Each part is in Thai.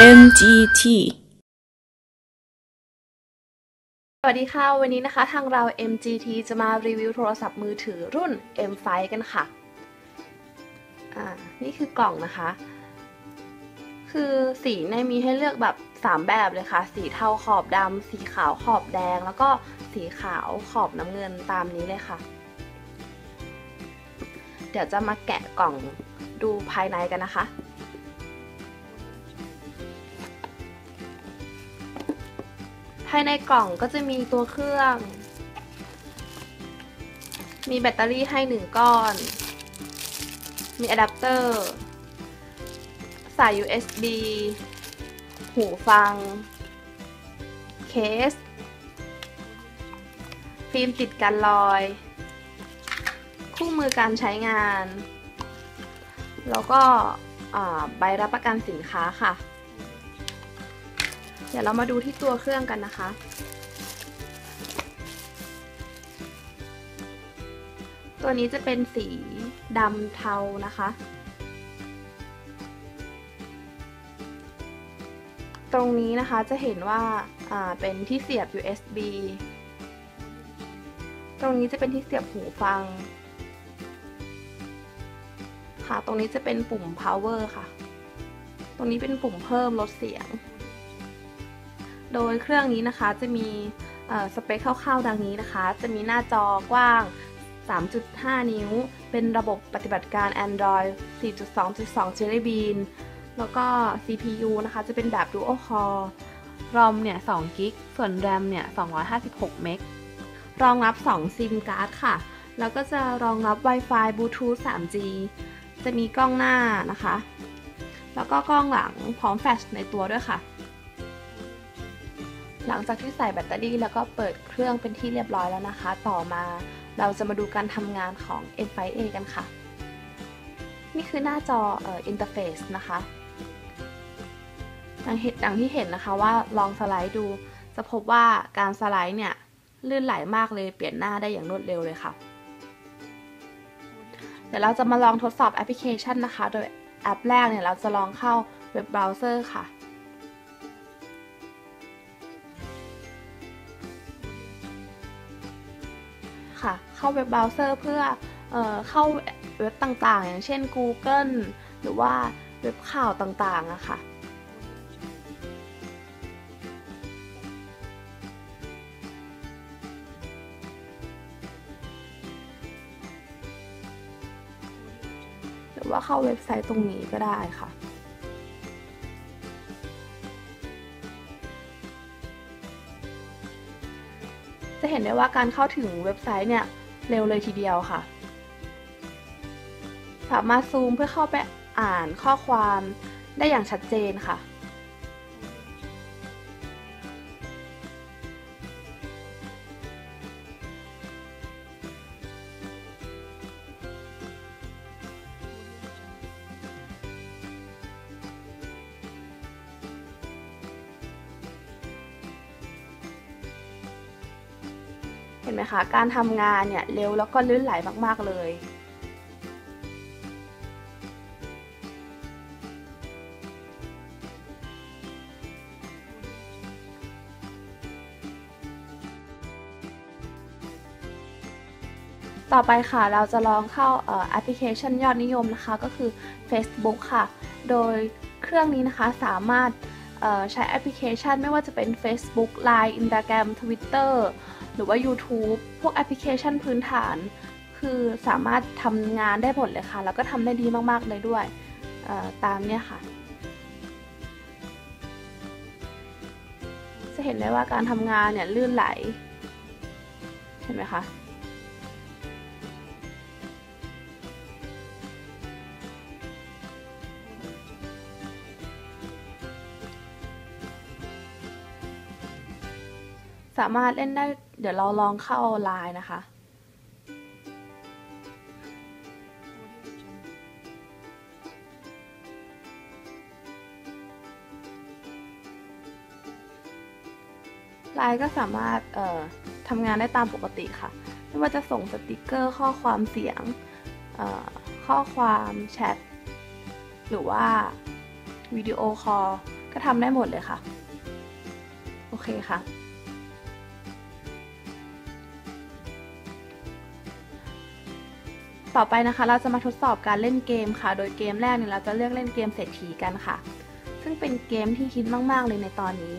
MGT สวัสดีค่ะ วันนี้นะคะทางเรา MGT จะมารีวิวโทรศัพท์มือถือรุ่น M5 กันค่ะ อ่า นี่คือกล่องนะคะ คือสีเนี่ยมีให้เลือกแบบ 3 แบบเลยค่ะ สีเทาขอบดำ สีขาวขอบแดง แล้วก็สีขาวขอบน้ำเงินตามนี้เลยค่ะ เดี๋ยวจะมาแกะกล่องดูภายในกันนะคะ ภายในกล่องก็จะมีตัวเครื่อง มีแบตเตอรี่ให้หนึ่งก้อน มีอะแดปเตอร์ สาย USB หูฟัง เคส ฟิล์มติดกันรอย คู่มือการใช้งาน แล้วก็ใบรับประกันสินค้าค่ะ เดี๋ยวเรามาดูที่ตัวเครื่องกันนะคะ ตัวนี้จะเป็นสีดำเทานะคะ ตรงนี้นะคะจะเห็นว่าเป็นที่เสียบ USB ตรงนี้จะเป็นที่เสียบหูฟัง ค่ะ ตรงนี้จะเป็นปุ่ม power ค่ะ ตรงนี้เป็นปุ่มเพิ่มลดเสียง โดยเครื่องนี้นะคะจะมีสเปคคร่าวๆ ดังนี้นะคะ จะมีหน้าจอกว้าง 3.5 นิ้ว เป็นระบบปฏิบัติการ Android 4.2.2 Jelly Bean แล้วก็ CPU นะคะจะเป็นแบบ Dual Core ROM เนี่ย2 g b ส่วน RAM เนี่ย 256เมกรองรับ2 SIM card ค่ะ แล้วก็จะรองรับ Wi-Fi Bluetooth 3G จะมีกล้องหน้านะคะ แล้วก็กล้องหลังพร้อมแฟลชในตัวด้วยค่ะ หลังจากที่ใส่แบตเตอรี่แล้วก็เปิดเครื่องเป็นที่เรียบร้อยแล้วนะคะ ต่อมาเราจะมาดูการทำงานของ M5A กันค่ะ นี่คือหน้าจออ,อินเทอร์เฟซนะคะดังเห็นดังที่เห็นนะคะว่าลองสไลด์ดู จะพบว่าการสไลด์เนี่ยลื่นไหลมากเลยเปลี่ยนหน้าได้อย่างรวดเร็วเลยค่ะ เดี๋ยวเราจะมาลองทดสอบแอปพลิเคชันนะคะ โดยแอปแรกเนี่ยเราจะลองเข้าเว็บเบราว์เซอร์ค่ะ เข้าเว็บเบราว์เซอร์เพื่อเออเข้าเว็บต่างๆ อย่างเช่น Google หรือว่าเว็บข่าวต่างๆอะค่ะหรือว่าเข้าเว็บไซต์ตรงนี้ก็ได้ค่ะ จะเห็นได้ว่าการเข้าถึงเว็บไซต์เนี่ย เร็วเลยทีเดียวค่ะ สามารถซูมเพื่อเข้าไปอ่านข้อความได้อย่างชัดเจนค่ะ ห็นไหมคะการทำงานเนี่ยเร็วแล้วก็ลื่นไหลมากๆเลย ต่อไปค่ะเราจะลองเข้าแอปพลิเคชันยอดนิยมนะคะก็คือ Facebook ค่ะ โดยเครื่องนี้นะคะสามารถใช้แอปพลิเคชันไม่ว่าจะเป็น Facebook Line Instagram Twitter หรือว่า YouTube พวกแอปพลิเคชันพื้นฐาน คือสามารถทำงานได้หมดเลยค่ะ แล้วก็ทำได้ดีมากๆเลยด้วยตามเนี่ยค่ะ จะเห็นได้ว่าการทำงานเนี่ยลื่นไหล เห็นไหมคะ สามารถเล่นได้ เดี๋ยวเราลองเข้าไลน์นะคะ ไลน์ก็สามารถทำงานได้ตามปกติค่ะ ไม่ว่าจะส่งสติกเกอร์ ข้อความเสียง ข้อความแชท หรือว่าวิดีโอคอลก็ทำได้หมดเลยค่ะ โอเคค่ะ ต่อไปนะคะ เราจะมาทดสอบการเล่นเกมค่ะ โดยเกมแรกเนี่ยเราจะเลือกเล่นเกมเศรษฐีกันค่ะ ซึ่งเป็นเกมที่ฮิตมาก ๆ เลยในตอนนี้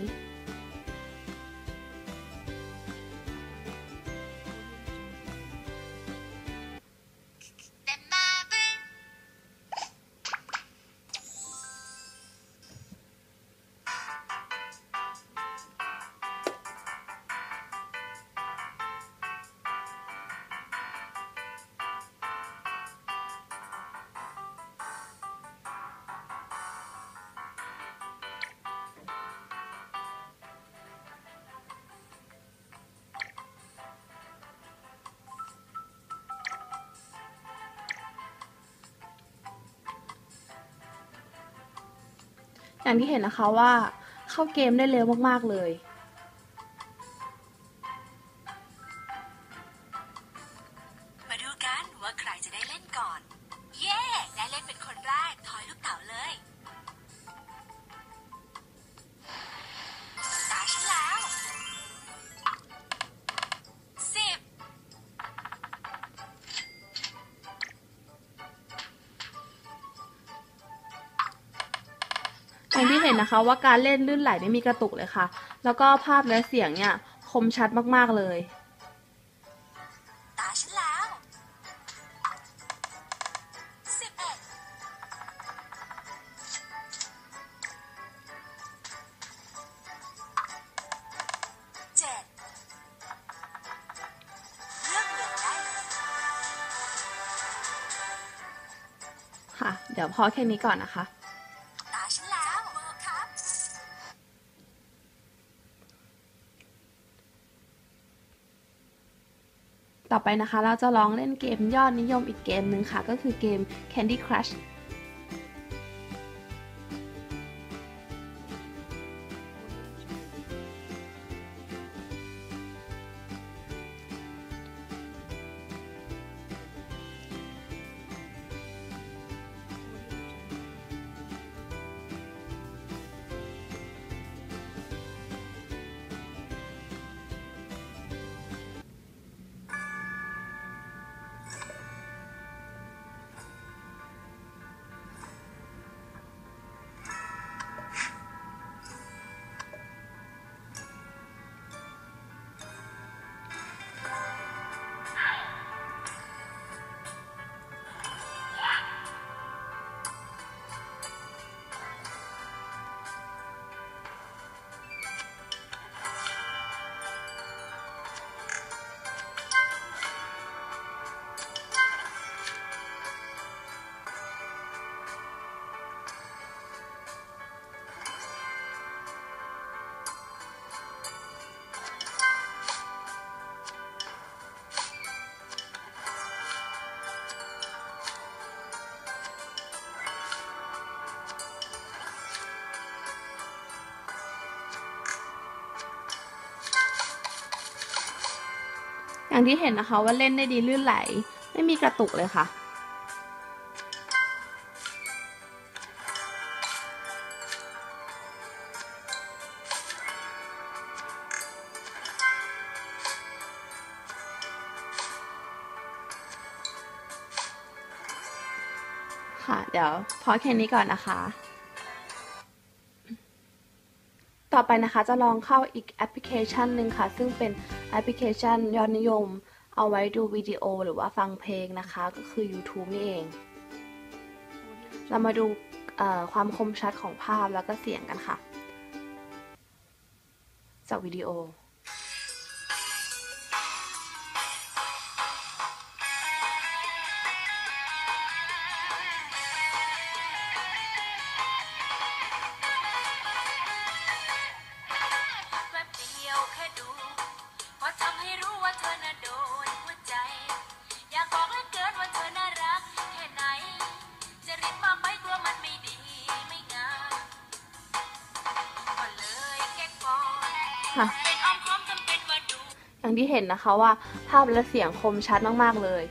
อย่างที่เห็นนะคะว่าเข้าเกมได้เร็วมากๆเลย นนะคะ ว่าการเล่นลื่นไหลไม่มีกระตุกเลยค่ะ แล้วก็ภาพและเสียงเนี่ยคมชัดมากๆเลยตาฉันแล้วสิบเอ็ดเจ็ดเลือกเหลืองได้เลยค่ะ เดี๋ยวพอแค่นี้ก่อนนะคะ ต่อไปนะคะเราจะลองเล่นเกมยอดนิยมอีกเกมหนึ่งค่ะ ก็คือเกม Candy Crush อย่างที่เห็นนะคะว่าเล่นได้ดีลื่นไหล ไม่มีกระตุกเลยค่ะ ค่ะ เดี๋ยวพอแค่นี้ก่อนนะคะ ต่อไปนะคะจะลองเข้าอีกแอปพลิเคชันหนึ่งค่ะ ซึ่งเป็นแอปพลิเคชันยอดนิยม เอาไว้ดูวิดีโอหรือว่าฟังเพลงนะคะ ก็คือ YouTube นี่เอง เรามาดูความคมชัดของภาพแล้วก็เสียงกันค่ะ จากวิดีโอ ค่ะ อย่างที่เห็นนะคะว่าภาพและเสียงคมชัดมากๆเลย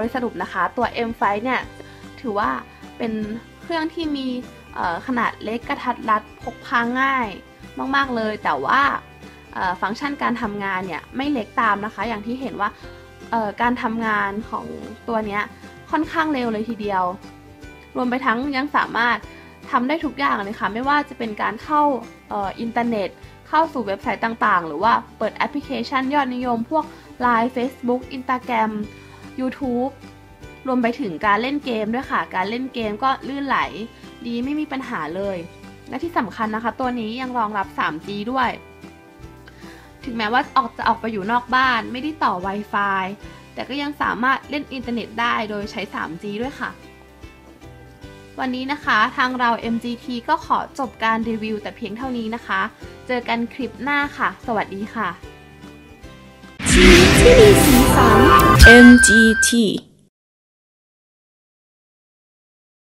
รดยสรุปนะคะตัว M5 เนี่ยถือว่าเป็นเครื่องที่มีขนาดเล็กกระทัดรัดพกพาง่ายมาก ๆ เลย แต่ว่าฟังก์ชันการทำงานเนี่ยไม่เล็กตามนะคะ อย่างที่เห็นว่าการทำงานของตัวนี้ค่อนข้างเร็วเลยทีเดียว รวมไปทั้งยังสามารถทำได้ทุกอย่างเลยค่ะ ไม่ว่าจะเป็นการเข้าอินเทอร์เน็ต เข้าสู่เว็บไซต์ต่างๆ หรือว่าเปิดแอปพลิเคชันยอดนิยม พวก Line Facebook Instagram YouTube รวมไปถึงการเล่นเกมด้วยค่ะ การเล่นเกมก็ลื่นไหล ดีไม่มีปัญหาเลย และที่สำคัญนะคะ ตัวนี้ยังรองรับ 3G ด้วย ถึงแม้ว่าออกจะออกไปอยู่นอกบ้าน ไม่ได้ต่อ Wi-Fi แต่ก็ยังสามารถเล่นอินเทอร์เน็ตได้โดยใช้ 3G ด้วยค่ะ วันนี้นะคะทางเรา MGT ก็ขอจบการรีวิวแต่เพียงเท่านี้นะคะ เจอกันคลิปหน้าค่ะ สวัสดีค่ะชีวิตที่มีสีสัน MGT